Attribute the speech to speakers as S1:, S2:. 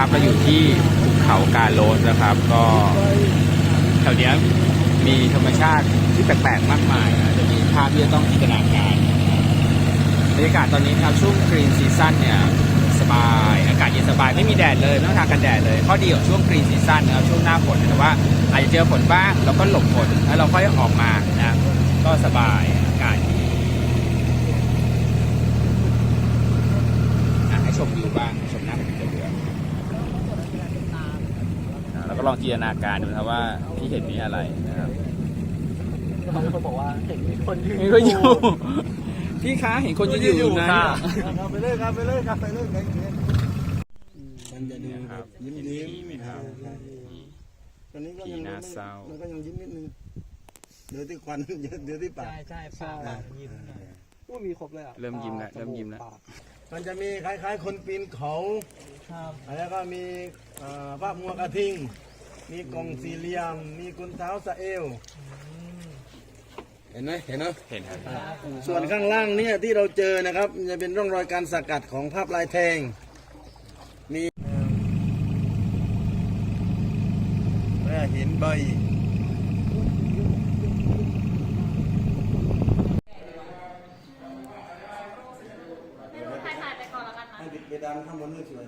S1: นะครับเราอยู่ที่ภูเขากาโลสนะครับ ก็แถวเนี้ยมีธรรมชาติที่แปลกๆมากมายนะจะมีภาพที่จะต้องจินตนาการบรรยากาศตอนนี้ครับช่วงกรีนซีซั่นเนี่ยสบายอากาศเย็นสบายไม่มีแดดเลยไม่ต้องทากันแดดเลยข้อดีของช่วงกรีนซีซั่นนะครับช่วงหน้าฝนแต่ว่าอาจจะเจอฝนบ้างเราก็หลบฝนแล้วเราค่อยออกมานะก็สบายอากาศดีให้ชมวิวบ้างชมหน้าผมจะเรืออะแล้ว ก็ลองจินตนาการดูนะครับว่าที่เห็นนี้อะไรนะครับ
S2: เขาเป็นคนบอกว่าเห็นมีคนยืน
S1: มีคนอยู่พี่คะเห็นคนยืนอยู่นะ
S2: ค่ะ
S3: ครับไปเลยครับไปเลยครับไปเลยไปเลยมันจะดู
S1: เนี่ยครับ
S3: ยิ้ม
S1: เห็น
S3: ยิ้ม
S1: ผีไหมครับ
S3: ตอนนี้ก็
S1: ผี
S3: ยัง
S1: น่าเศร้า
S3: มันก็ยังยิ้มนิดนึงเดี๋ยวที่ควันเดี๋ยวที่ปาก
S2: ใช่ใช่ปากแบบยิ้มไงอู้มีครบเลยอะ
S1: เริ่มยิ้มแล้ว
S2: ตา
S1: เริ่มยิ้มแล้ว
S2: ปาก
S3: มันจะมีคล้าย ๆ คนปีนเขา
S2: ครับ
S3: แล้วก็มีเอ่อภาพมัวกระทิง มีกล่องสี่เหลี่ยม มีกุนเท้าสะเอว เห็นไหมเห็นเนาะ
S1: เห็นครับ
S3: ส่วนข้างล่างเนี่ยที่เราเจอนะครับมันจะเป็นร่องรอยการสกัดของภาพลายแทง มีแม่หินใบ
S4: ถ่ายถ่ายไปก่อนแล้วกันนะ
S3: ให้ดิบไปดันข้างบนนี่สวย